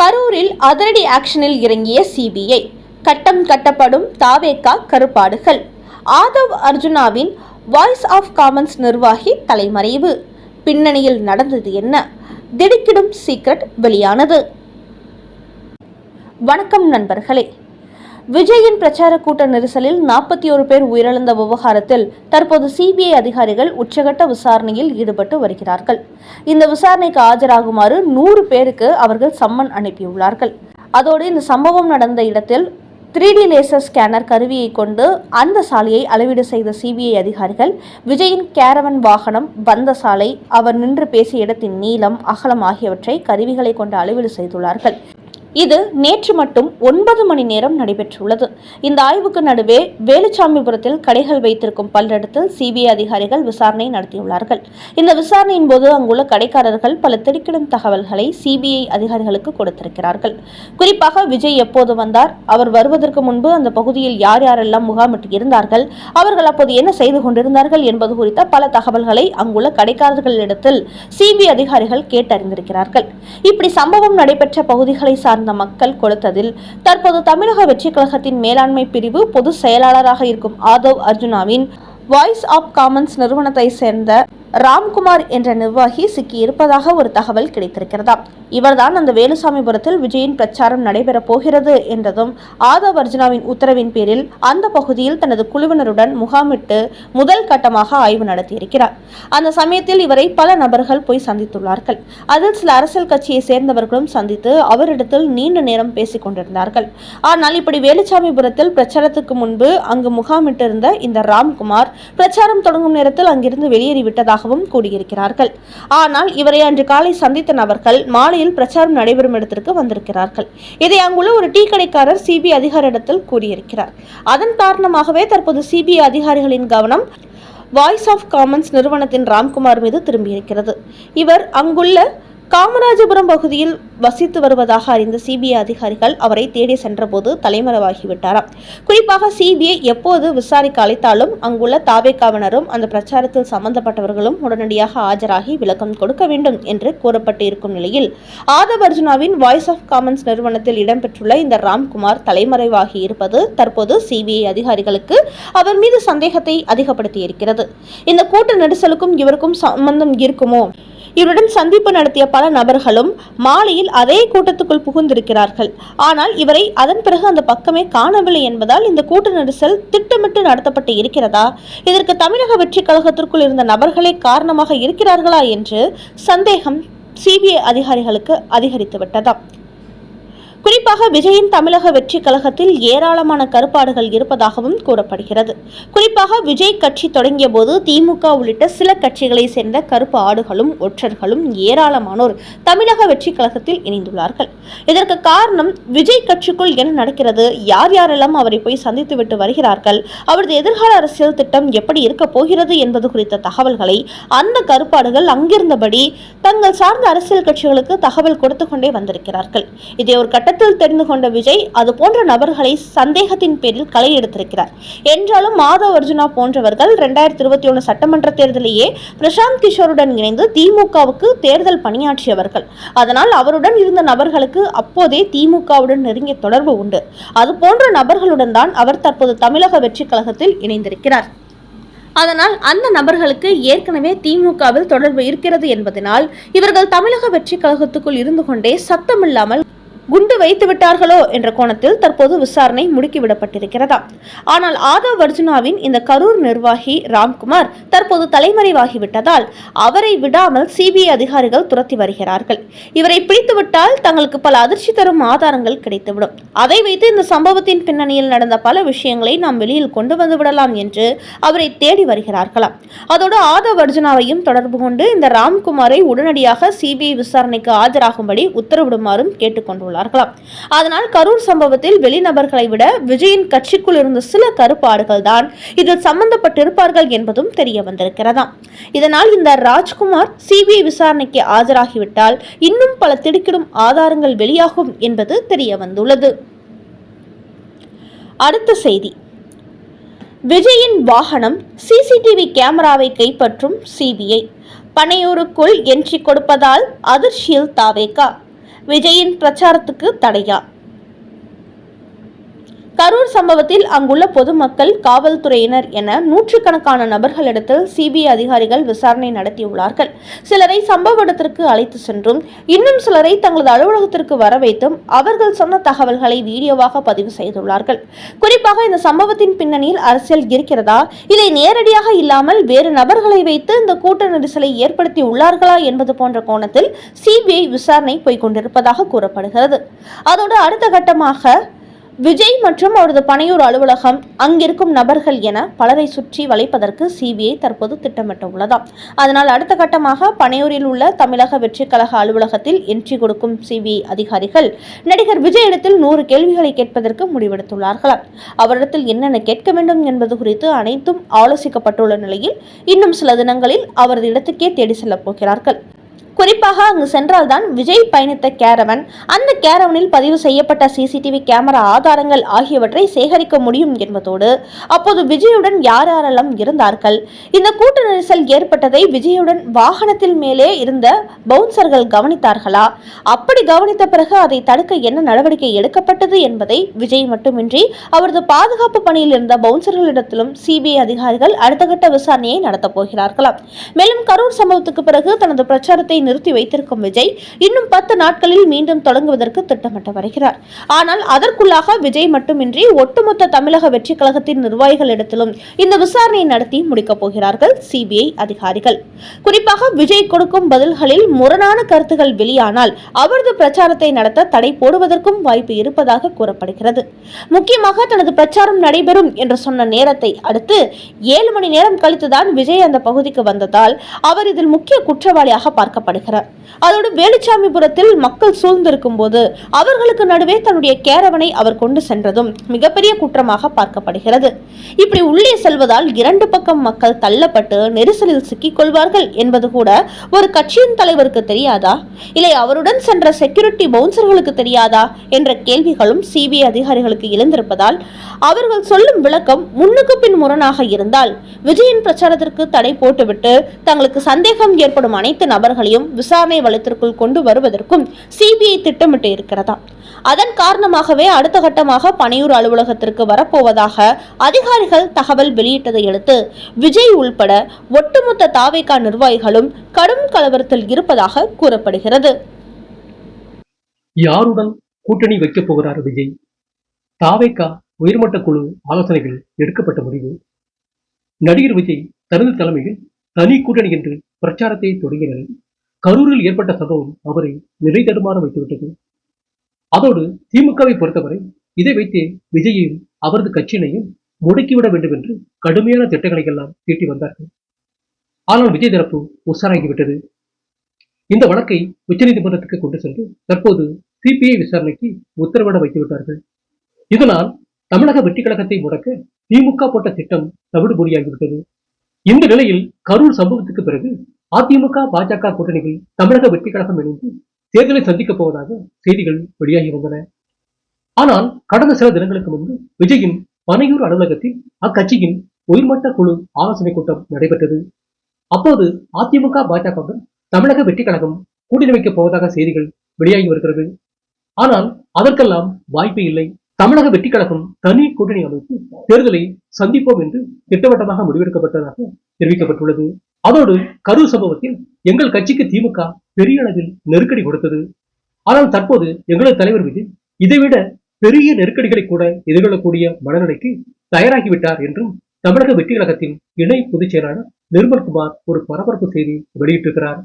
கரூரில் அதிரடி ஆக்ஷனில் இறங்கிய சிபிஐ கட்டம் கட்டப்படும் தாவேகா கருப்பாடுகள். ஆதவ் அர்ஜுனாவின் வாய்ஸ் ஆஃப் காமன்ஸ் நிர்வாகி தலைமறைவு. பின்னணியில் நடந்தது என்ன? திடுக்கிடும் சீக்ரெட் வெளியானது. வணக்கம் நண்பர்களே. விஜயின் பிரச்சார கூட்ட நெரிசலில் நாற்பத்தி ஒரு பேர் உயிரிழந்த விவகாரத்தில் தற்போது சிபிஐ அதிகாரிகள் உச்சகட்ட விசாரணையில் ஈடுபட்டு வருகிறார்கள். இந்த விசாரணைக்கு ஆஜராகுமாறு நூறு பேருக்கு அவர்கள் சம்மன் அனுப்பியுள்ளார்கள். அதோடு இந்த சம்பவம் நடந்த இடத்தில் த்ரீ டி லேசர் ஸ்கேனர் கருவியை கொண்டு அந்த சாலையை அளவீடு செய்த சிபிஐ அதிகாரிகள் விஜயின் கேரவன் வாகனம் வந்த சாலை அவர் நின்று பேசிய இடத்தின் நீளம் அகலம் ஆகியவற்றை கருவிகளை கொண்டு அளவீடு செய்துள்ளார்கள். இது நேற்று மட்டும் ஒன்பது மணி நேரம் நடைபெற்றுள்ளது. இந்த ஆய்வுக்கு நடுவே வேலுச்சாமிபுரத்தில் கடைகள் வைத்திருக்கும் பல்லடத்தில் சிபிஐ அதிகாரிகள் விசாரணை நடத்தியுள்ளார்கள். இந்த விசாரணையின் போது அங்குள்ள கடைக்காரர்கள் பல திடுக்கிடும் தகவல்களை சிபிஐ அதிகாரிகளுக்கு கொடுத்திருக்கிறார்கள். குறிப்பாக விஜய் எப்போது வந்தார் அவர் வருவதற்கு முன்பு அந்த பகுதியில் யார் யாரெல்லாம் முகாமிட்டு இருந்தார்கள் அவர்கள் அப்போது என்ன செய்து கொண்டிருந்தார்கள் என்பது குறித்த பல தகவல்களை அங்குள்ள கடைக்காரர்களிடத்தில் சிபிஐ அதிகாரிகள் கேட்டறிந்திருக்கிறார்கள். இப்படி சம்பவம் நடைபெற்ற பகுதிகளை சார்ந்த மக்கள் கொடுத்ததில் தற்போது தமிழக வெற்றி கழகத்தின் மேலாண்மை பிரிவு பொதுச் செயலாளராக இருக்கும் ஆதவ் அர்ஜுனாவின் வாய்ஸ் ஆஃப் காமன்ஸ் நிறுவனத்தை சேர்ந்த ராம்குமார் என்ற நிர்வாகி சிக்கியிருப்பதாக ஒரு தகவல் கிடைத்திருக்கிறதாம் இவர்தான் அந்த வேலுசாமிபுரத்தில் விஜயின் பிரச்சாரம் நடைபெறப் போகிறது என்றதும் ஆதவ் அர்ஜுனாவின் உத்தரவின் பேரில் அந்த பகுதியில் தனது குழுவினருடன் முகாமிட்டு முதல் கட்டமாக ஆய்வு நடத்தியிருக்கிறார். அந்த சமயத்தில் இவரை பல நபர்கள் போய் சந்தித்துள்ளார்கள். அதில் சில அரசியல் கட்சியை சேர்ந்தவர்களும் சந்தித்து அவரிடத்தில் நீண்ட நேரம் பேசிக் கொண்டிருந்தார்கள். ஆனால் இப்படி வேலுச்சாமிபுரத்தில் பிரச்சாரத்துக்கு முன்பு அங்கு முகாமிட்டிருந்த இந்த ராம்குமார் பிரச்சாரம் தொடங்கும் நேரத்தில் அங்கிருந்து வெளியேறிவிட்டதாக வெளியேறிவிட்டதாகவும் கூறியிருக்கிறார்கள். ஆனால் இவரை அன்று காலை சந்தித்த நபர்கள் மாலையில் பிரச்சாரம் நடைபெறும் இடத்திற்கு வந்திருக்கிறார்கள். இதை அங்குள்ள ஒரு டீ கடைக்காரர் சிபிஐ அதிகாரிடத்தில் கூறியிருக்கிறார். அதன் காரணமாகவே தற்போது சிபிஐ அதிகாரிகளின் கவனம் வாய்ஸ் ஆஃப் காமன்ஸ் நிறுவனத்தின் ராம்குமார் மீது திரும்பியிருக்கிறது. இவர் அங்குள்ள காமராஜபுரம் பகுதியில் வசித்து வருவதாக அறிந்த சிபிஐ அதிகாரிகள் அவரை தேடி சென்றபோது தலைமறைவாகிவிட்டாராம். குறிப்பாக சிபிஐ எப்போது விசாரிக்க அழைத்தாலும் அங்குள்ள தாவேக்காவினரும் அந்த பிரச்சாரத்தில் சம்பந்தப்பட்டவர்களும் உடனடியாக ஆஜராகி விளக்கம் கொடுக்க வேண்டும் என்று கூறப்பட்டு இருக்கும் நிலையில் ஆதவ் அர்ஜுனாவின் வாய்ஸ் ஆஃப் காமன்ஸ் நிறுவனத்தில் இடம்பெற்றுள்ள இந்த ராம்குமார் தலைமறைவாகி இருப்பது தற்போது சிபிஐ அதிகாரிகளுக்கு அவர் மீது சந்தேகத்தை அதிகப்படுத்தி இருக்கிறது இந்த கூட்ட நெரிசலுக்கும் இவருக்கும் சம்பந்தம் இருக்குமோ? இவருடன் சந்திப்பு நடத்திய பல நபர்களும் மாலையில் அதே கூட்டத்துக்குள் புகுந்திருக்கிறார்கள். ஆனால் இவரை அதன் பிறகு அந்த பக்கமே காணவில்லை என்பதால் இந்த கூட்ட நெரிசல் திட்டமிட்டு நடத்தப்பட்டு இருக்கிறதா? இதற்கு தமிழக வெற்றி கழகத்திற்குள் இருந்த நபர்களே காரணமாக இருக்கிறார்களா என்று சந்தேகம் சிபிஐ அதிகாரிகளுக்கு அதிகரித்து விட்டதாம். குறிப்பாக விஜயின் தமிழக வெற்றி கழகத்தில் ஏராளமான கருப்பாடுகள் இருப்பதாகவும் கூறப்படுகிறது. குறிப்பாக விஜய் கட்சி தொடங்கிய போது திமுக உள்ளிட்ட சில கட்சிகளை சேர்ந்த கருப்பு ஆடுகளும் ஒற்றர்களும் ஏராளமானோர் தமிழக வெற்றி கழகத்தில் இணைந்துள்ளார்கள். இதற்கு காரணம் விஜய் கட்சிக்குள் என்ன நடக்கிறது யார் யாரெல்லாம் அவரை போய் சந்தித்து விட்டு வருகிறார்கள் அவரது எதிர்கால அரசியல் திட்டம் எப்படி இருக்க போகிறது என்பது குறித்த தகவல்களை அந்த கருப்பாடுகள் அங்கிருந்தபடி தங்கள் சார்ந்த அரசியல் கட்சிகளுக்கு தகவல் கொடுத்து கொண்டே வந்திருக்கிறார்கள். இதை ஒரு கட்டத்தில் தெரிந்து கொண்ட விஜய் அது போன்ற நபர்களை சந்தேகத்தின் பேரில் களை எடுத்திருக்கிறார் என்றாலும் மாதவ் அர்ஜுனா போன்றவர்கள் இரண்டாயிரத்தி இருபத்தி ஒன்று சட்டமன்ற தேர்தலிலேயே பிரசாந்த் கிஷோருடன் இணைந்து திமுகவுக்கு தேர்தல் பணியாற்றியவர்கள். அதனால் அவருடன் இருந்த நபர்களுக்கு அப்போதே திமுகவுடன் நெருங்கிய தொடர்பு உண்டு. அது போன்ற நபர்களுடன் தான் அவர் தற்போது தமிழக வெற்றிக் கழகத்தில் இணைந்திருக்கிறார். அதனால் அந்த நபர்களுக்கு ஏற்கனவே திமுகவில் தொடர்பு இருக்கிறது என்பதனால் இவர்கள் தமிழக வெற்றி கழகத்துக்குள் இருந்து கொண்டே சத்தமில்லாமல் குண்டு வைத்து விட்டார்களோ என்ற கோணத்தில் தற்போது விசாரணை முடுக்கிவிடப்பட்டிருக்கிறதா? ஆனால் ஆதவ் அர்ஜுனாவின் இந்த கரூர் நிர்வாகி ராம்குமார் தற்போது தலைமறைவாகிவிட்டதால் அவரை விடாமல் சிபிஐ அதிகாரிகள் துரத்தி வருகிறார்கள். இவரை பிடித்துவிட்டால் தங்களுக்கு பல அதிர்ச்சி தரும் ஆதாரங்கள் கிடைத்துவிடும். அதை வைத்து இந்த சம்பவத்தின் பின்னணியில் நடந்த பல விஷயங்களை நாம் வெளியில் கொண்டு வந்து விடலாம் என்று அவரை தேடி வருகிறார்களாம் அதோடு ஆதவ் அர்ஜுனாவையும் தொடர்பு கொண்டு இந்த ராம்குமாரை உடனடியாக சிபிஐ விசாரணைக்கு ஆஜராகும்படி உத்தரவிடுமாறும் கேட்டுக்கொண்டுள்ளார். கேட்டுக்கொண்டுள்ளார்களாம் அதனால் கரூர் சம்பவத்தில் வெளிநபர்களை விட விஜயின் கட்சிக்குள் இருந்த சில கருப்பாடுகள் தான் இதில் சம்பந்தப்பட்டிருப்பார்கள் என்பதும் தெரிய வந்திருக்கிறதாம். இதனால் இந்த ராஜ்குமார் சிபிஐ விசாரணைக்கு ஆஜராகிவிட்டால் இன்னும் பல திடுக்கிடும் ஆதாரங்கள் வெளியாகும் என்பது தெரிய வந்துள்ளது. அடுத்த செய்தி. விஜயின் வாகனம் சிசிடிவி கேமராவை கைப்பற்றும் சிபிஐ. பனையூருக்குள் என்ட்ரி கொடுப்பதால் அதிர்ச்சியில் தாவேக்கா விஜயின் பிரச்சாரத்துக்கு தடையா? கரூர் சம்பவத்தில் அங்குள்ள பொதுமக்கள் காவல்துறையினர் என நூற்றுக்கணக்கான நபர்களிடத்தில் சிபிஐ அதிகாரிகள் விசாரணை நடத்தியுள்ளார்கள். சிலரை சம்பவ இடத்திற்கு அழைத்து சென்றும் இன்னும் சிலரை தங்களது அலுவலகத்திற்கு வர வைத்தும் அவர்கள் சொன்ன தகவல்களை வீடியோவாக பதிவு செய்துள்ளார்கள். குறிப்பாக இந்த சம்பவத்தின் பின்னணியில் அரசியல் இருக்கிறதா? இதை நேரடியாக இல்லாமல் வேறு நபர்களை வைத்து இந்த கூட்ட நெரிசலை ஏற்படுத்தி உள்ளார்களா என்பது போன்ற கோணத்தில் சிபிஐ விசாரணை போய்கொண்டிருப்பதாக கூறப்படுகிறது. அதோடு அடுத்த கட்டமாக விஜய் மற்றும் அவரது பனையூர் அலுவலகம் அங்கிருக்கும் நபர்கள் என பலரை சுற்றி வளைப்பதற்கு சிபிஐ தற்போது திட்டமிட்டுள்ளதாம். அதனால் அடுத்த கட்டமாக பனையூரில் உள்ள தமிழக வெற்றிக் கழக அலுவலகத்தில் என்ட்ரி கொடுக்கும் சிபிஐ அதிகாரிகள் நடிகர் விஜய் இடத்தில் நூறு கேள்விகளை கேட்பதற்கு முடிவெடுத்துள்ளார்களாம். அவரிடத்தில் என்னென்ன கேட்க வேண்டும் என்பது குறித்து அனைத்தும் ஆலோசிக்கப்பட்டுள்ள நிலையில் இன்னும் சில தினங்களில் அவரது இடத்துக்கே தேடி செல்லப் போகிறார்கள். குறிப்பாக அங்கு சென்றால்தான் விஜய் பயணித்த கேரவன். அந்த கேரவனில் பதிவு செய்யப்பட்ட சிசிடிவி கேமரா ஆதாரங்கள் ஆகியவற்றை சேகரிக்க முடியும் என்பதோடு அப்போது விஜயுடன் யார் யாரெல்லாம் இருந்தார்கள்? இந்த கூட்ட நெரிசல் ஏற்பட்டதை விஜயுடன் வாகனத்தில் மேலே இருந்த பவுன்சர்கள் கவனித்தார்களா? அப்படி கவனித்த பிறகு அதை தடுக்க என்ன நடவடிக்கை எடுக்கப்பட்டது என்பதை விஜய் மட்டுமின்றி அவரது பாதுகாப்பு பணியில் இருந்த பவுன்சர்களிடத்திலும் சிபிஐ அதிகாரிகள் அடுத்த கட்ட விசாரணையை நடத்தப் போகிறார்களாம். மேலும் கரூர் சம்பவத்துக்கு பிறகு தனது பிரச்சாரத்தை நிறுத்தி வைத்திருக்கும் விஜய் இன்னும் பத்து நாட்களில் மீண்டும் தொடங்குவதற்கு திட்டமிட்டு வருகிறார். ஆனால் அதற்குள்ளாக விஜய் மட்டுமின்றி ஒட்டுமொத்த தமிழக வெற்றி கழகத்தின் நிர்வாகிகளிடத்திலும் இந்த விசாரணை நடத்தி முடிக்கப் போகிறார்கள் சிபிஐ அதிகாரிகள். குறிப்பாக விஜய் கொடுக்கும் பதில்களில் முரணான கருத்துகள் வெளியானால் அவரது பிரச்சாரத்தை நடத்த தடை போடுவதற்கும் வாய்ப்பு இருப்பதாக கூறப்படுகிறது. முக்கியமாக தனது பிரச்சாரம் நடைபெறும் என்று சொன்ன நேரத்தை அடுத்து ஏழு மணி நேரம் கழித்துதான் விஜய் அந்த பகுதிக்கு வந்ததால் அவர் இதில் முக்கிய குற்றவாளியாக பார்க்கப்பட்டார் காணப்படுகிறார். அதோடு வேலுச்சாமிபுரத்தில் மக்கள் சூழ்ந்திருக்கும் போது அவர்களுக்கு நடுவே தன்னுடைய கேரவனை அவர் கொண்டு சென்றதும் மிகப்பெரிய குற்றமாக பார்க்கப்படுகிறது. இப்படி உள்ளே செல்வதால் இரண்டு பக்கம் மக்கள் தள்ளப்பட்டு நெரிசலில் சிக்கிக் கொள்வார்கள் என்பது கூட ஒரு கட்சியின் தலைவருக்கு தெரியாதா? இல்லை அவருடன் சென்ற செக்யூரிட்டி பவுன்சர்களுக்கு தெரியாதா? என்ற கேள்விகளும் சிபிஐ அதிகாரிகளுக்கு எழுந்திருப்பதால் அவர்கள் சொல்லும் விளக்கம் முன்னுக்கு பின் முரணாக இருந்தால் விஜயின் பிரச்சாரத்திற்கு தடை போட்டுவிட்டு தங்களுக்கு சந்தேகம் ஏற்படும் அனைத்து நபர்களையும் விசாரணை வளத்திற்குள் கொண்டு வருவதற்கும் சிபிஐ திட்டமிட்டு இருக்கிறதா? அதன் காரணமாகவே அடுத்த கட்டமாக பனையூர் அலுவலகத்திற்கு வரப்போவதாக அதிகாரிகள் தகவல் வெளியிட்டதை அடுத்து விஜய் உள்பட ஒட்டுமொத்த தாவேகா நிர்வாகிகளும் கடும் கலவரத்தில் இருப்பதாக கூறப்படுகிறது. யாருடன் கூட்டணி வைக்கப் போகிறார் விஜய்? தாவேகா உயர்மட்ட குழு ஆலோசனைகள் எடுக்கப்பட்ட முடிவு. நடிகர் விஜய் தனது தலைமையில் தனி கூட்டணி என்று பிரச்சாரத்தை தொடங்கினர். கரூரில் ஏற்பட்ட சம்பவம் அவரை நிலை தடுமாற வைத்துவிட்டது. அதோடு திமுகவை பொறுத்தவரை இதை வைத்தே விஜயையும் அவரது கட்சியினையும் முடக்கிவிட வேண்டும் என்று கடுமையான திட்டங்களை எல்லாம் தீட்டி வந்தார்கள். ஆனால் விஜய் தரப்பு உஷாராகிவிட்டது இந்த வழக்கை உச்சநீதிமன்றத்துக்கு கொண்டு சென்று தற்போது சிபிஐ விசாரணைக்கு உத்தரவிட வைத்து விட்டார்கள் இதனால் தமிழக வெற்றி கழகத்தை முடக்க திமுக போட்ட திட்டம் தவிடுபொடியாகிவிட்டது. இந்த நிலையில் கரூர் சம்பவத்துக்கு பிறகு அதிமுக பாஜக கூட்டணியில் தமிழக வெற்றி கழகம் இணைந்து தேர்தலை சந்திக்கப் போவதாக செய்திகள் வெளியாகி வந்தன. ஆனால் கடந்த சில தினங்களுக்கு முன்பு விஜயின் பனையூர் அலுவலகத்தில் அக்கட்சியின் உயர்மட்ட குழு ஆலோசனை கூட்டம் நடைபெற்றது. அப்போது அதிமுக பாஜகவுடன் தமிழக வெற்றி கழகம் கூட்டணி வைக்கப் போவதாக செய்திகள் வெளியாகி வருகிறது. ஆனால் அதற்கெல்லாம் வாய்ப்பு இல்லை. தமிழக வெற்றி கழகம் தனி கூட்டணி அமைத்து தேர்தலை சந்திப்போம் என்று திட்டவட்டமாக முடிவெடுக்கப்பட்டதாக தெரிவிக்கப்பட்டுள்ளது. அதோடு கரூர் சம்பவத்தில் எங்கள் கட்சிக்கு திமுக பெரிய அளவில் நெருக்கடி கொடுத்தது. ஆனால் தற்போது எங்களது தலைவர் விஜய் இதைவிட பெரிய நெருக்கடிகளை கூட எதிர்கொள்ளக்கூடிய மனநிலைக்கு தயாராகிவிட்டார் என்றும் தமிழக வெற்றி கழகத்தின் இணை பொதுச் செயலாளர் நிர்மல்குமார் ஒரு பரபரப்பு செய்தி வெளியிட்டிருக்கிறார்.